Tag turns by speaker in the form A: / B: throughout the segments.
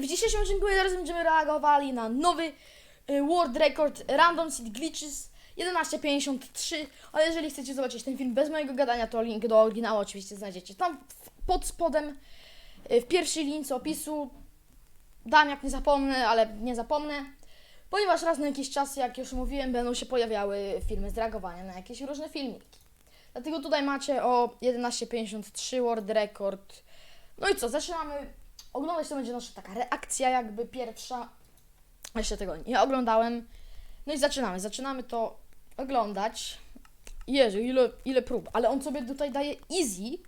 A: w dzisiejszym odcinku teraz będziemy reagowali na nowy y, World Record Random Seed Glitches 1153, ale jeżeli chcecie zobaczyć ten film bez mojego gadania, to link do oryginału oczywiście znajdziecie tam pod spodem, y, w pierwszej lince opisu. Dam jak nie zapomnę, ale nie zapomnę, ponieważ raz na jakiś czas, jak już mówiłem, będą się pojawiały filmy z reagowania na jakieś różne filmiki. Dlatego tutaj macie o 1153 World Record. No i co, zaczynamy oglądać, to będzie nasza taka reakcja jakby pierwsza. Jeszcze tego nie oglądałem. No i zaczynamy, zaczynamy to oglądać. Jezu, ile, ile prób, ale on sobie tutaj daje easy,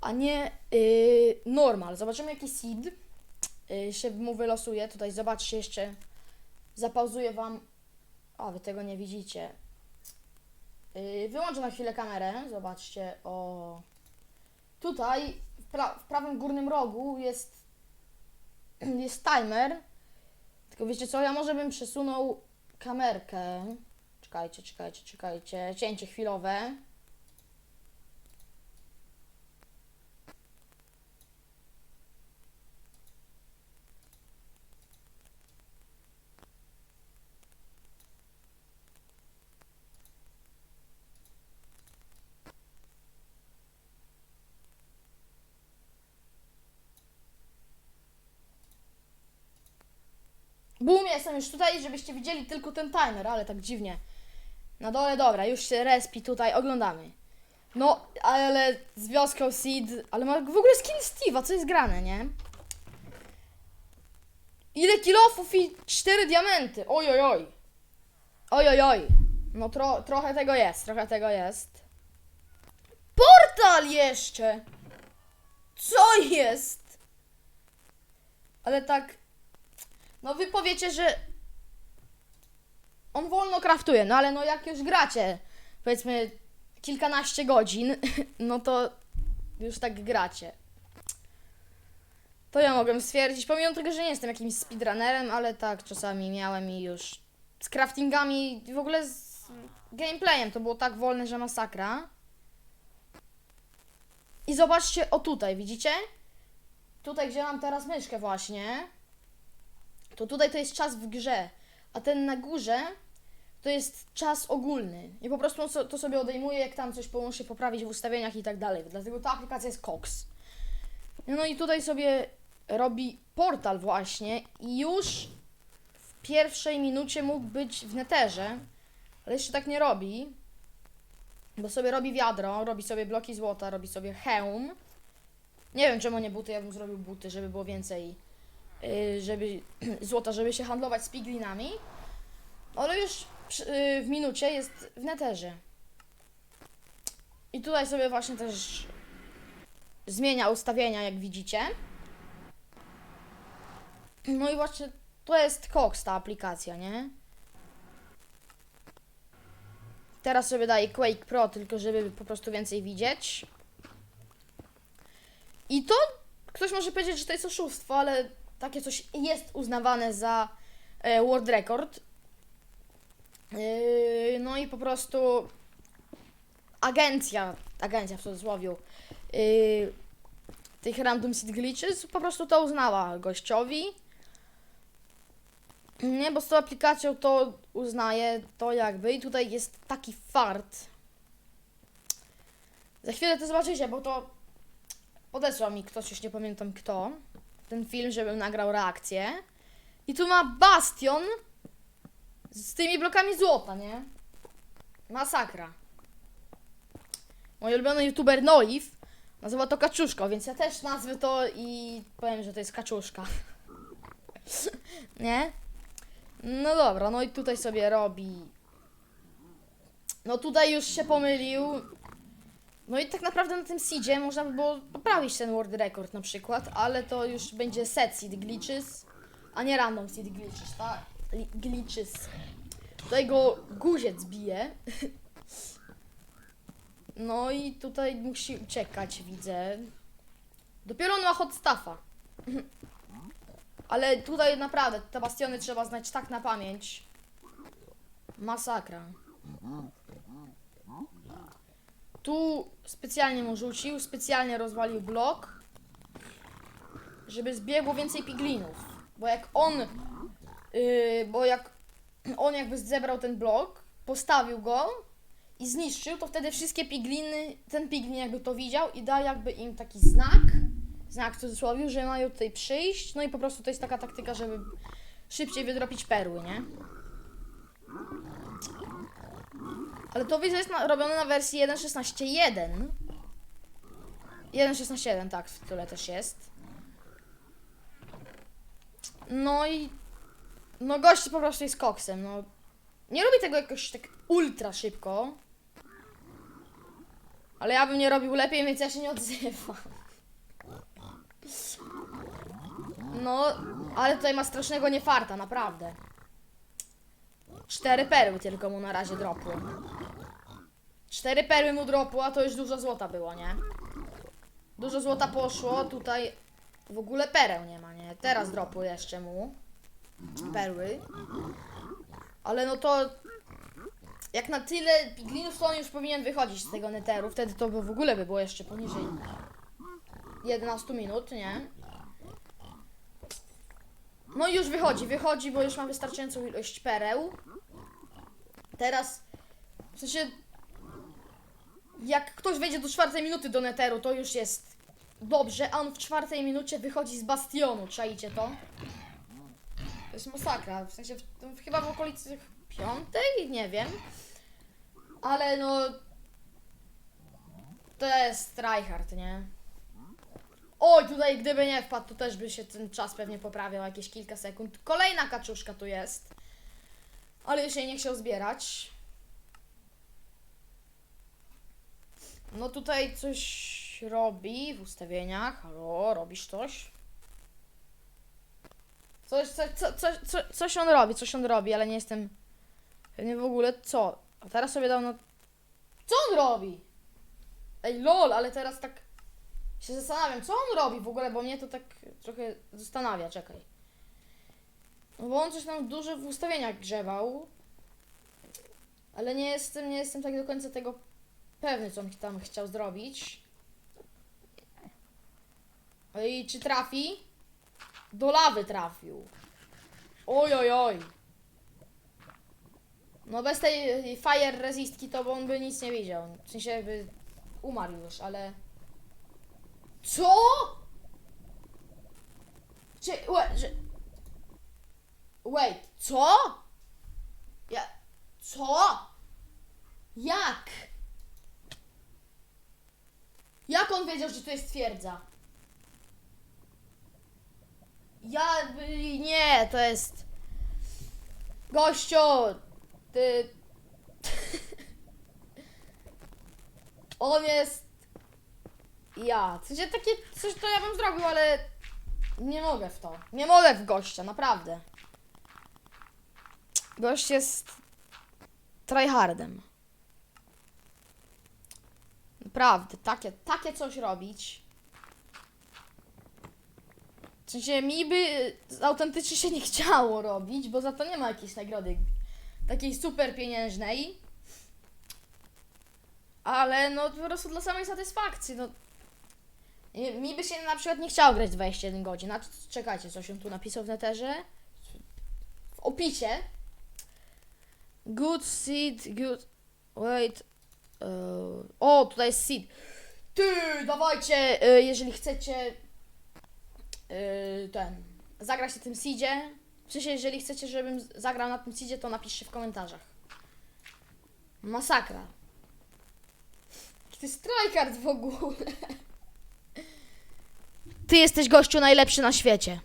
A: a nie yy, normal. Zobaczymy jaki seed yy, się mu wylosuje. Tutaj zobaczcie jeszcze, zapauzuję wam. O, wy tego nie widzicie. Yy, wyłączę na chwilę kamerę, zobaczcie, o... Tutaj pra- w prawym górnym rogu jest, jest timer. Tylko wiecie co, ja może bym przesunął kamerkę. Czekajcie, czekajcie, czekajcie. Cięcie chwilowe. Bum, jestem już tutaj, żebyście widzieli tylko ten timer, ale tak dziwnie. Na dole, dobra, już się respi tutaj, oglądamy. No, ale z wioską Seed, ale ma w ogóle skin Steve'a, co jest grane, nie? Ile kilofów i cztery diamenty, oj, oj, oj. Oj, oj, oj. No tro, trochę tego jest, trochę tego jest. Portal jeszcze! Co jest? Ale tak... No wy powiecie, że on wolno kraftuje, no ale no jak już gracie, powiedzmy kilkanaście godzin, no to już tak gracie. To ja mogę stwierdzić, pomimo tego, że nie jestem jakimś speedrunnerem, ale tak czasami miałem i już z craftingami, w ogóle z gameplayem to było tak wolne, że masakra. I zobaczcie, o tutaj, widzicie? Tutaj, gdzie mam teraz myszkę właśnie, to tutaj to jest czas w grze, a ten na górze to jest czas ogólny. I po prostu to sobie odejmuje, jak tam coś muszę poprawić w ustawieniach i tak dalej. Dlatego ta aplikacja jest Cox. No i tutaj sobie robi portal właśnie i już w pierwszej minucie mógł być w neterze, ale jeszcze tak nie robi, bo sobie robi wiadro, robi sobie bloki złota, robi sobie hełm. Nie wiem czemu nie buty, ja bym zrobił buty, żeby było więcej żeby złota, żeby się handlować z piglinami. Ale już y, w minucie jest w neterze. I tutaj sobie właśnie też zmienia ustawienia, jak widzicie. No i właśnie to jest Cox ta aplikacja, nie? Teraz sobie daję Quake Pro, tylko żeby po prostu więcej widzieć. I to ktoś może powiedzieć, że to jest oszustwo, ale takie coś jest uznawane za e, world record. Yy, no i po prostu agencja, agencja w cudzysłowie, yy, tych random seed glitches po prostu to uznała gościowi. Nie, bo z tą aplikacją to uznaje to jakby i tutaj jest taki fart. Za chwilę to zobaczycie, bo to podesłał mi ktoś, już nie pamiętam kto, ten film, żebym nagrał reakcję. I tu ma bastion z tymi blokami złota, nie? Masakra. Mój ulubiony youtuber Noiv nazywa to kaczuszką, więc ja też nazwę to i powiem, że to jest kaczuszka. nie? No dobra, no i tutaj sobie robi. No tutaj już się pomylił. No i tak naprawdę na tym seedzie można by było poprawić ten world record na przykład, ale to już będzie set seed glitches, a nie random seed glitches, tak? Li- Glitches. Tutaj go guziec bije. No i tutaj musi uciekać, widzę. Dopiero on ma hot staffa. Ale tutaj naprawdę te bastiony trzeba znać tak na pamięć. Masakra. Tu specjalnie mu rzucił, specjalnie rozwalił blok. żeby zbiegło więcej piglinów. Bo jak on, yy, bo jak on jakby zebrał ten blok, postawił go i zniszczył, to wtedy wszystkie pigliny, ten piglin jakby to widział i dał jakby im taki znak, znak w cudzysłowie, że mają tutaj przyjść, no i po prostu to jest taka taktyka, żeby szybciej wydropić perły, nie? Ale to widzę jest na, robione na wersji 1.16.1. 1.16.1, tak, w tyle też jest. No i... No gość po prostu jest koksem, no. Nie robi tego jakoś tak ultra szybko. Ale ja bym nie robił lepiej, więc ja się nie odzywam. No, ale tutaj ma strasznego niefarta, naprawdę. Cztery perły tylko mu na razie dropły. Cztery perły mu dropło, a to już dużo złota było, nie? Dużo złota poszło, tutaj w ogóle pereł nie ma, nie? Teraz dropły jeszcze mu perły. Ale no to jak na tyle piglinów, to on już powinien wychodzić z tego neteru. Wtedy to by w ogóle by było jeszcze poniżej 11 minut, nie? No i już wychodzi, wychodzi, bo już ma wystarczającą ilość pereł. Teraz, w sensie, jak ktoś wejdzie do czwartej minuty do neteru, to już jest dobrze, a on w czwartej minucie wychodzi z bastionu, czaicie to? To jest masakra, w sensie, w, w, chyba w okolicy piątej, nie wiem. Ale no, to jest tryhard, nie? Oj, tutaj gdyby nie wpadł, to też by się ten czas pewnie poprawiał jakieś kilka sekund. Kolejna kaczuszka tu jest. Ale jej nie chciał zbierać. No tutaj coś robi w ustawieniach. Halo, robisz coś? Coś, coś, co, coś, co, coś on robi, coś on robi, ale nie jestem pewnie w ogóle co. A teraz sobie dał na... Co on robi? Ej, lol, ale teraz tak się zastanawiam, co on robi w ogóle, bo mnie to tak trochę zastanawia, czekaj. Bo on coś tam dużo w ustawieniach grzewał. Ale nie jestem, nie jestem tak do końca tego pewny, co on tam chciał zrobić. I czy trafi? Do lawy trafił. Oj, oj, oj. No bez tej fire resistki to on by nic nie widział. W sensie by umarł już, ale... Co? Czy, wait, że... Wait, co? Ja... Co? Jak? Jak on wiedział, że to jest twierdza? Ja... Nie, to jest... Gościu! Ty... On jest... Ja. W takie coś to ja bym zrobił, ale... Nie mogę w to. Nie mogę w gościa, naprawdę. Gość jest... tryhardem. Naprawdę, takie, takie coś robić. W sensie mi by autentycznie się nie chciało robić, bo za to nie ma jakiejś nagrody takiej super pieniężnej. Ale no po prostu dla samej satysfakcji, no. Mi by się na przykład nie chciało grać 21 godzin. A czekajcie, coś on tu napisał w neterze. W opisie. Good seed, good. Wait. Uh, o, tutaj jest seed. Ty, dawajcie, y, jeżeli chcecie y, ten, zagrać na tym seedzie. Sensie, jeżeli chcecie, żebym zagrał na tym seedzie, to napiszcie w komentarzach. Masakra. Jest tryhard w ogóle. Ty jesteś gościu najlepszy na świecie.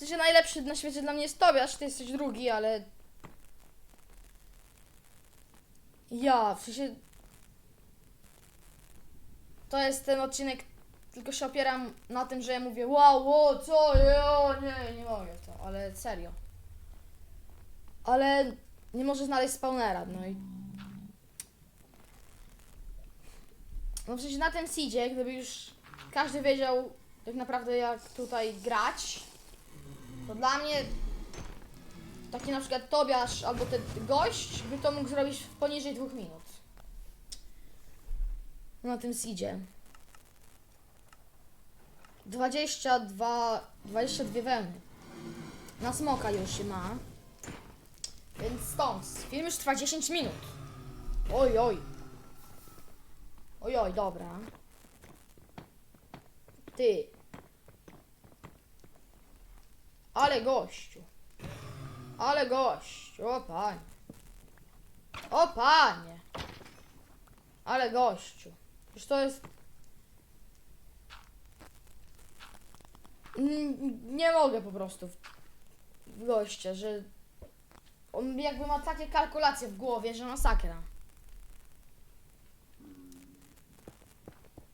A: W sensie najlepszy na świecie dla mnie jest Tobiasz, ty jesteś drugi, ale... Ja, w sensie... To jest ten odcinek, tylko się opieram na tym, że ja mówię wow, wow, co, ja, nie, nie mogę to, ale serio. Ale nie może znaleźć spawnera, no i... No przecież na tym seedzie, gdyby już każdy wiedział tak naprawdę jak tutaj grać, to dla mnie taki na przykład Tobiasz albo ten gość by to mógł zrobić w poniżej dwóch minut. Na tym seedzie. 22, 22 wełny. Na smoka już się ma. Więc stąd. Film już trwa 10 minut. Oj, oj. Oj, oj, dobra. Ty. Ale gościu. Ale gościu. O panie. O panie. Ale gościu. Już to jest... Nie mogę po prostu gościa, że on jakby ma takie kalkulacje w głowie, że masakra.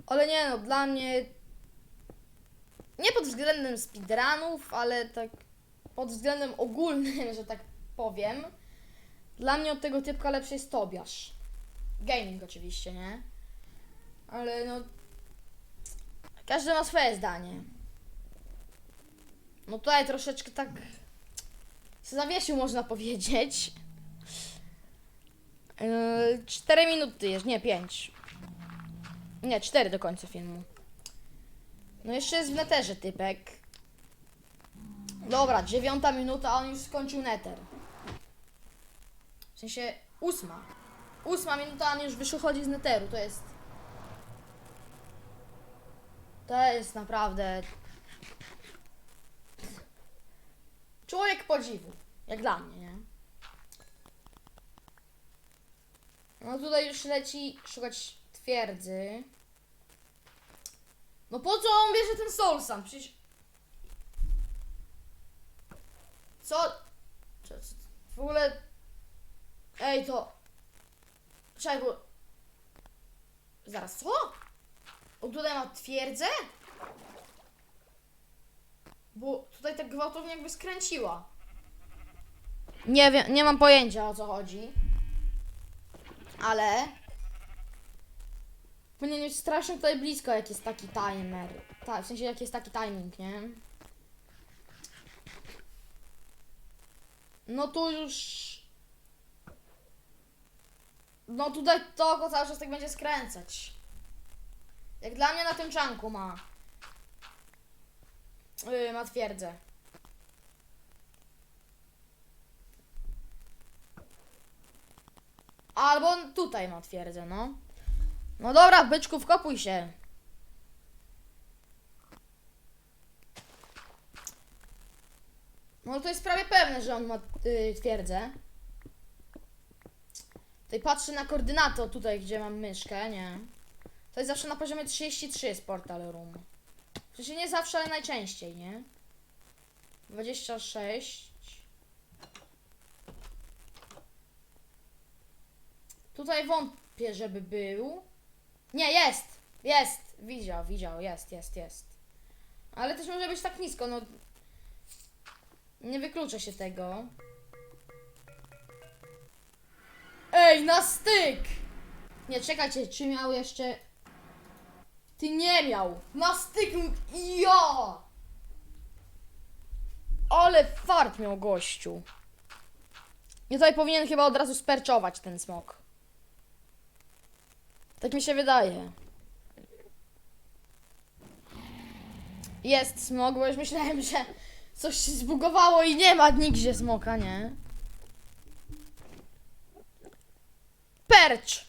A: Ale nie no, dla mnie nie pod względem speedrunów, ale tak pod względem ogólnym, że tak powiem. Dla mnie od tego typka lepszy jest Tobiasz. Gaming oczywiście, nie? Ale no każdy ma swoje zdanie. No tutaj troszeczkę tak się zawiesił, można powiedzieć. Yy, 4 minuty jest, nie 5. Nie, 4 do końca filmu. No jeszcze jest w neterze typek. Dobra, dziewiąta minuta, a on już skończył neter. W sensie ósma. Ósma minuta, a on już wychodzi z neteru, to jest... To jest naprawdę... Człowiek podziwu. Jak dla mnie, nie? No tutaj już leci szukać twierdzy. No po co on bierze ten Soul Sand? Przecież... Co? W ogóle... Ej, to... Czekaj, bo... Zaraz, co? On tutaj ma twierdzę? Bo tutaj tak gwałtownie jakby skręciła. Nie wiem, nie mam pojęcia o co chodzi. Ale... Powinien być strasznie tutaj blisko, jak jest taki timer. Tak, w sensie jak jest taki timing, nie? No tu już... No tutaj to cały czas tak będzie skręcać. Jak dla mnie na tym czanku ma. Yy, ma twierdzę. Albo tutaj ma twierdzę, no. No dobra, byczku, wkopuj się. No to jest prawie pewne, że on ma yy, twierdzę. Tutaj patrzę na koordynaty, o tutaj, gdzie mam myszkę, nie? To jest zawsze na poziomie 33 jest portal room. W nie zawsze, ale najczęściej, nie? 26. Tutaj wątpię, żeby był. Nie, jest! Jest! Widział, widział, jest, jest, jest. Ale też może być tak nisko, no. Nie wykluczę się tego. Ej, na styk! Nie, czekajcie, czy miał jeszcze... Ty nie miał! Na styk! Ja! Ale fart miał gościu. I tutaj powinien chyba od razu sperczować ten smok. Tak mi się wydaje. Jest smok, bo już myślałem, że coś się zbugowało i nie ma nigdzie smoka, nie? Percz!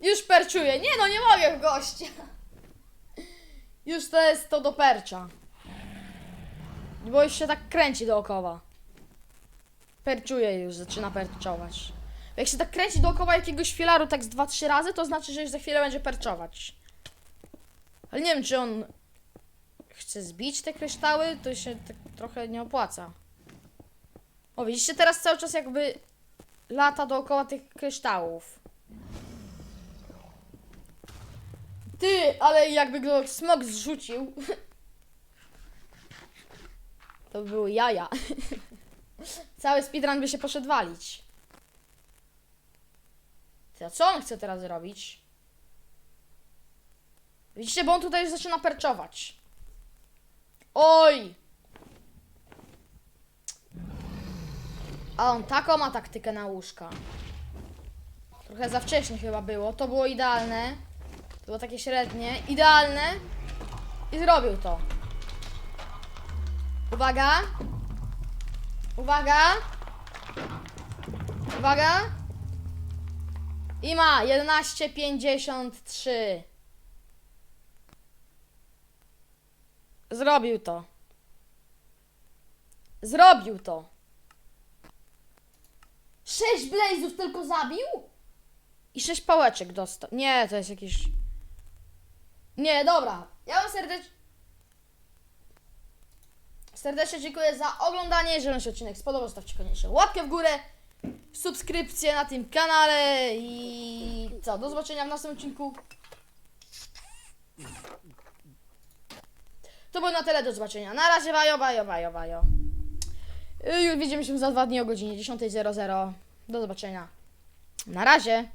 A: Już perczuję. Nie no, nie mogę gościa. Już to jest to do percza. Bo już się tak kręci dookoła. Perczuje już, zaczyna perczować. Jak się tak kręci dookoła jakiegoś filaru tak z 2-3 razy, to znaczy, że już za chwilę będzie perczować. Ale nie wiem, czy on chce zbić te kryształy, to się tak trochę nie opłaca. O, widzicie, teraz cały czas jakby lata dookoła tych kryształów. Ty, ale jakby go smok zrzucił. To by były jaja. Cały speedrun by się poszedł walić. A co on chce teraz zrobić? Widzicie, bo on tutaj już zaczyna perczować. Oj! A on taką ma taktykę na łóżka. Trochę za wcześnie chyba było. To było idealne. To było takie średnie. Idealne. I zrobił to. Uwaga. Uwaga. Uwaga. I ma 11,53. Zrobił to. Zrobił to. Sześć blazów tylko zabił? I sześć pałeczek dostał. Nie, to jest jakiś... Nie, dobra. Ja wam serdecznie... Serdecznie dziękuję za oglądanie. Jeżeli się odcinek spodobał, zostawcie koniecznie łapkę w górę, subskrypcję na tym kanale i co, do zobaczenia w następnym odcinku. To było na tyle, do zobaczenia. Na razie, bajo, bajo, bajo, bajo. Y, Już widzimy się za dwa dni o godzinie 10.00. Do zobaczenia. Na razie.